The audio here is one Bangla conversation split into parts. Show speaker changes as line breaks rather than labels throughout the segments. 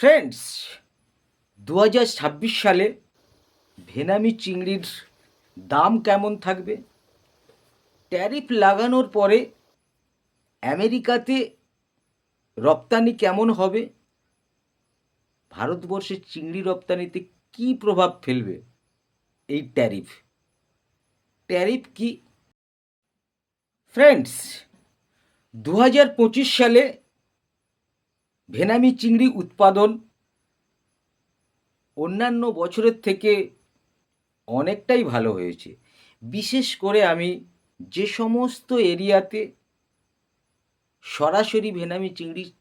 ফ্রেন্ডস দু সালে ভেনামি চিংড়ির দাম কেমন থাকবে? ট্যারিফ লাগানোর পরে আমেরিকাতে রপ্তানি কেমন হবে? ভারতবর্ষের চিংড়ি রপ্তানিতে কি প্রভাব ফেলবে এই ট্যারিফ? ট্যারিফ কি? ফ্রেন্ডস দু হাজার পঁচিশ সালে ভেনামি চিংড়ি উৎপাদন অন্যান্য বছরের থেকে অনেকটাই ভালো হয়েছে। বিশেষ করে আমি যে সমস্ত এরিয়াতে সরাসরি ভেনামি চিংড়ি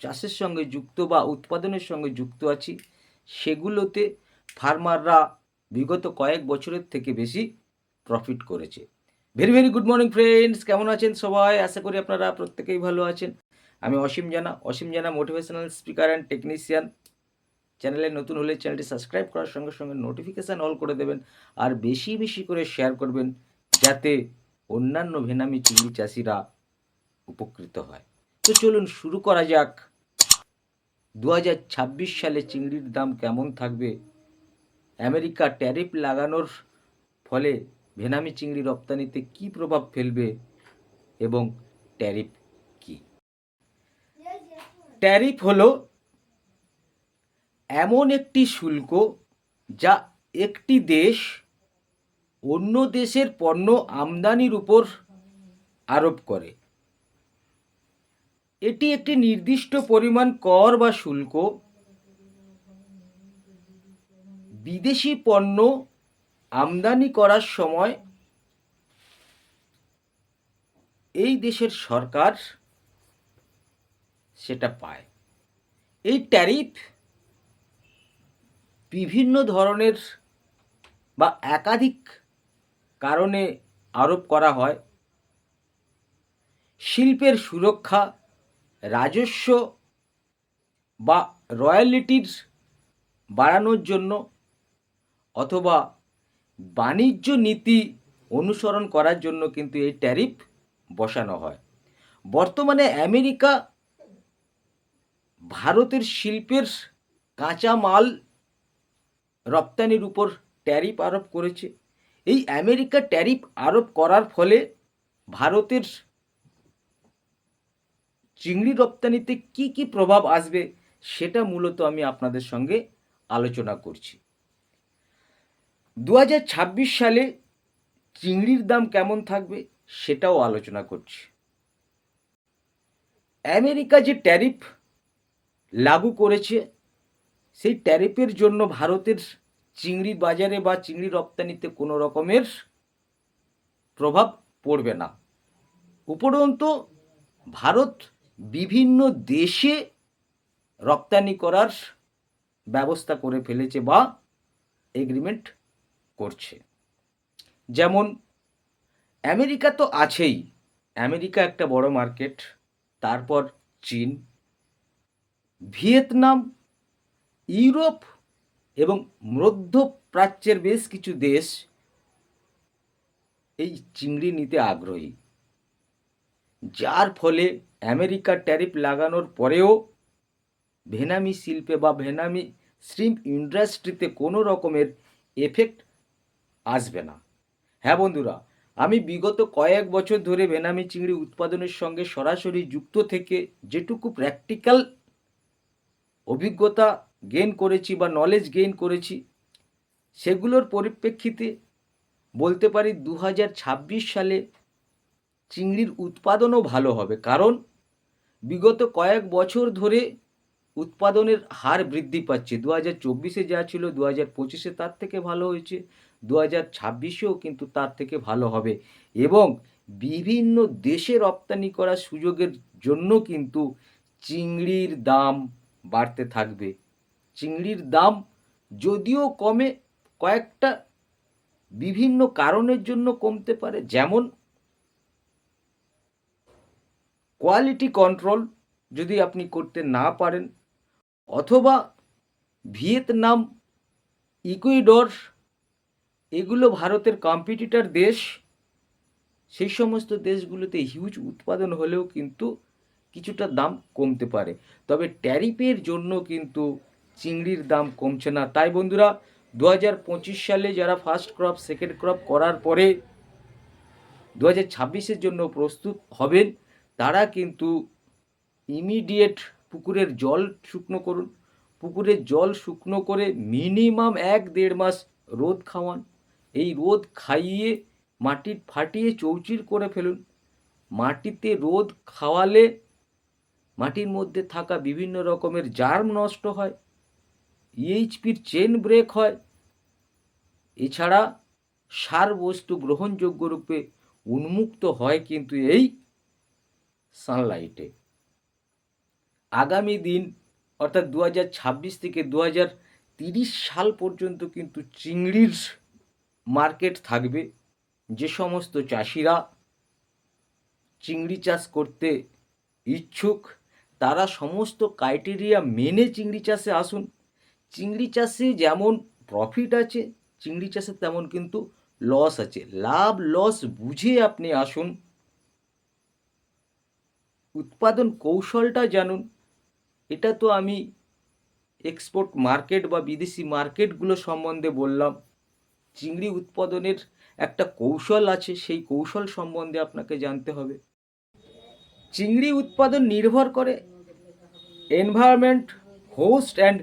চাষের সঙ্গে যুক্ত বা উৎপাদনের সঙ্গে যুক্ত আছি, সেগুলোতে ফার্মাররা বিগত কয়েক বছরের থেকে বেশি প্রফিট করেছে। Very very good morning friends কেমন আছেন সবাই? আশা করি আপনারা প্রত্যেকেই ভালো আছেন। আমি অসীম জানা অসীম জানা মোটিভেশনাল স্পিকার অ্যান্ড টেকনিশিয়ান চ্যানেলে নতুন হলে চ্যানেলটি সাবস্ক্রাইব করার সঙ্গে সঙ্গে নোটিফিকেশান অল করে দেবেন আর বেশি বেশি করে শেয়ার করবেন যাতে অন্যান্য ভেনামি চিংড়ি চাষিরা উপকৃত হয়। তো চলুন শুরু করা যাক। দু হাজার ছাব্বিশ সালে চিংড়ির দাম কেমন থাকবে? আমেরিকা ট্যারিফ লাগানোর ফলে ভেনামি চিংড়ি রপ্তানিতে কি প্রভাব ফেলবে? এবং ট্যারিফ ট্যারিফ হলো এমন একটি শুল্ক যা একটি দেশ অন্য দেশের পণ্য আমদানির উপর আরোপ করে। এটি একটি নির্দিষ্ট পরিমাণ কর বা শুল্ক। বিদেশি পণ্য আমদানি করার সময় এই দেশের সরকার সেটা পায়। এই ট্যারিফ বিভিন্ন ধরনের বা একাধিক কারণে আরোপ করা হয়। শিল্পের সুরক্ষা, রাজস্ব বা রয়্যালিটির বাড়ানোর জন্য অথবা বাণিজ্য নীতি অনুসরণ করার জন্য কিন্তু এই ট্যারিফ বসানো হয়। বর্তমানে আমেরিকা ভারতের শিল্পের কাঁচা মাল রপ্তানির উপর ট্যারিফ আরোপ করেছে। এই আমেরিকা ট্যারিফ আরোপ করার ফলে ভারতের চিংড়ি রপ্তানিতে কি কি প্রভাব আসবে সেটা মূলত আমি আপনাদের সঙ্গে আলোচনা করছি। দু হাজার ছাব্বিশ সালে চিংড়ির দাম কেমন থাকবে সেটাও আলোচনা করছি। আমেরিকা যে ট্যারিফ লাগু করেছে। সেই ট্যারিফের জন্য ভারতের চিংড়ি বাজারে বা চিংড়ি রপ্তানিতে কোনো রকমের প্রভাব পড়বে না। উপরন্তু ভারত বিভিন্ন দেশে রপ্তানি করার ব্যবস্থা করে ফেলেছে বা এগ্রিমেন্ট করছে। যেমন, আমেরিকা তো আছেই। আমেরিকা একটা বড় মার্কেট তারপর চীন ভিয়েতনাম, ইউরোপ এবং মধ্যপ্রাচ্যের বেশ কিছু দেশ এই চিংড়ি নিতে আগ্রহী, যার ফলে আমেরিকা ট্যারিফ লাগানোর পরেও ভেনামি শিল্পে বা ভেনামি শ্রিম্প ইন্ডাস্ট্রিতে কোনো রকমের এফেক্ট আসবে না। হ্যাঁ বন্ধুরা, আমি বিগত কয়েক বছর ধরে ভেনামি চিংড়ি উৎপাদনের সঙ্গে সরাসরি যুক্ত থেকে যেটুকু প্র্যাকটিক্যাল অভিজ্ঞতা গেইন করেছি বা নলেজ গেইন করেছি, সেগুলোর পরিপ্রেক্ষিতে বলতে পারি দু হাজার ছাব্বিশ সালে চিংড়ির উৎপাদনও ভালো হবে। কারণ বিগত কয়েক বছর ধরে উৎপাদনের হার বৃদ্ধি পাচ্ছে। দু হাজার চব্বিশে যা ছিল দু হাজার পঁচিশে তার থেকে ভালো হয়েছে দু হাজার ছাব্বিশেও কিন্তু তার থেকে ভালো হবে এবং বিভিন্ন দেশে রপ্তানি করার সুযোগের জন্য কিন্তু চিংড়ির দাম বাড়তে থাকবে। চিংড়ির দাম যদিও কমে, কয়েকটা বিভিন্ন কারণের জন্য কমতে পারে, যেমন কোয়ালিটি কন্ট্রোল যদি আপনি করতে না পারেন, অথবা ভিয়েতনাম, ইকুইডর, এগুলো ভারতের কম্পিটিটার দেশ, সেই সমস্ত দেশগুলোতে হিউজ উৎপাদন হলেও কিন্তু কিছুটা দাম কমতে পারে। তবে ট্যারিফের জন্য কিন্তু চিংড়ির দাম কমছে না। তাই বন্ধুরা দু হাজার পঁচিশ সালে যারা ফার্স্ট ক্রপ সেকেন্ড ক্রপ করার পরে দু হাজার জন্য প্রস্তুত হবেন, তারা কিন্তু ইমিডিয়েট পুকুরের জল শুকনো করুন। পুকুরের জল শুকনো করে মিনিমাম এক দেড় মাস রোদ খাওয়ান। এই রোদ খাইয়ে মাটি ফাটিয়ে চৌচির করে ফেলুন। মাটিতে রোদ খাওয়ালে মাটির মধ্যে থাকা বিভিন্ন রকমের জার্ম নষ্ট হয় ইএইচপির চেন ব্রেক হয়। এছাড়া সার বস্তু গ্রহণযোগ্য রূপে উন্মুক্ত হয় কিন্তু এই সানলাইটে আগামী দিন, অর্থাৎ দু হাজার ছাব্বিশ থেকে দু সাল পর্যন্ত কিন্তু চিংড়ির মার্কেট থাকবে। যে সমস্ত চাষিরা চিংড়ি চাষ করতে ইচ্ছুক তারা সমস্ত ক্রাইটেরিয়া মেনে চিংড়ি চাষে আসুন। চিংড়ি চাষে যেমন প্রফিট আছে, চিংড়ি চাষে তেমন কিন্তু লস আছে। লাভ লস বুঝে আপনি আসুন। উৎপাদন কৌশলটা জানুন। এটা তো আমি এক্সপোর্ট মার্কেট বা বিদেশি মার্কেটগুলো সম্বন্ধে বললাম। চিংড়ি উৎপাদনের একটা কৌশল আছে, সেই কৌশল সম্বন্ধে আপনাকে জানতে হবে। চিংড়ি উৎপাদন নির্ভর করে এনভায়রনমেন্ট হোস্ট অ্যান্ড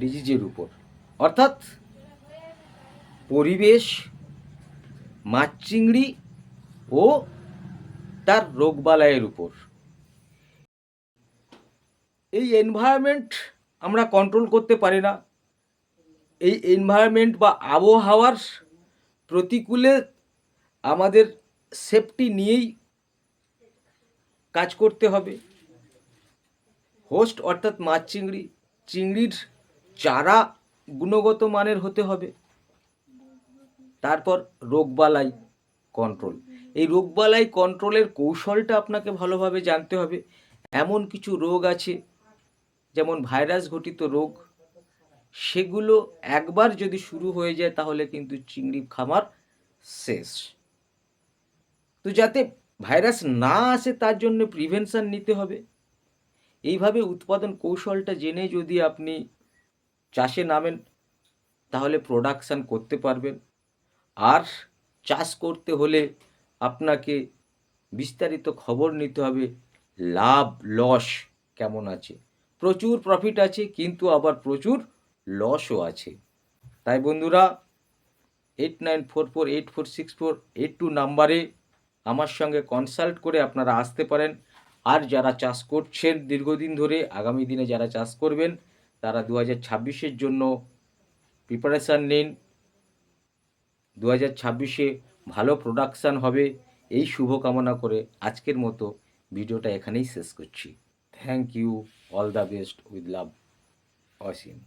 ডিজিজের উপর। অর্থাৎ পরিবেশ, মাছ চিংড়ি ও তার রোগবালাইয়ের উপর। এই এনভায়রনমেন্ট আমরা কন্ট্রোল করতে পারি না। এই এনভায়রনমেন্ট বা আবহাওয়ার প্রতিকূলে আমাদের সেফটি নিয়েই কাজ করতে হবে। হোস্ট অর্থাৎ মাছ চিংড়ি, চিংড়ির চারা গুণগত মানের হতে হবে। তারপর রোগবালাই কন্ট্রোল এই রোগবালাই কন্ট্রোলের কৌশলটা আপনাকে ভালোভাবে জানতে হবে। এমন কিছু রোগ আছে, যেমন ভাইরাস ঘটিত রোগ। সেগুলো একবার যদি শুরু হয়ে যায়, তাহলে কিন্তু চিংড়ি খামার শেষ। তো যাতে ভাইরাস না আসে তার জন্য প্রিভেনশন নিতে হবে। এইভাবে উৎপাদন কৌশলটা জেনে যদি আপনি চাষে নামেন, তাহলে প্রোডাকশান করতে পারবেন। আর চাষ করতে হলে আপনাকে বিস্তারিত খবর নিতে হবে, লাভ লস কেমন আছে? প্রচুর প্রফিট আছে, কিন্তু আবার প্রচুর লসও আছে। তাই বন্ধুরা eight nine four four eight four six four eight two নাম্বারে আমার সঙ্গে কনসাল্ট করে আপনারা আসতে পারেন। আর যারা চাষ করছেন দীর্ঘদিন ধরে, আগামী দিনে যারা চাষ করবেন, তারা দু হাজার ছাব্বিশের জন্য প্রিপারেশান নিন। দু হাজার ছাব্বিশে ভালো প্রোডাকশান হবে। এই শুভকামনা করে আজকের মতো ভিডিওটা এখানেই শেষ করছি। Thank you all the best with love Asim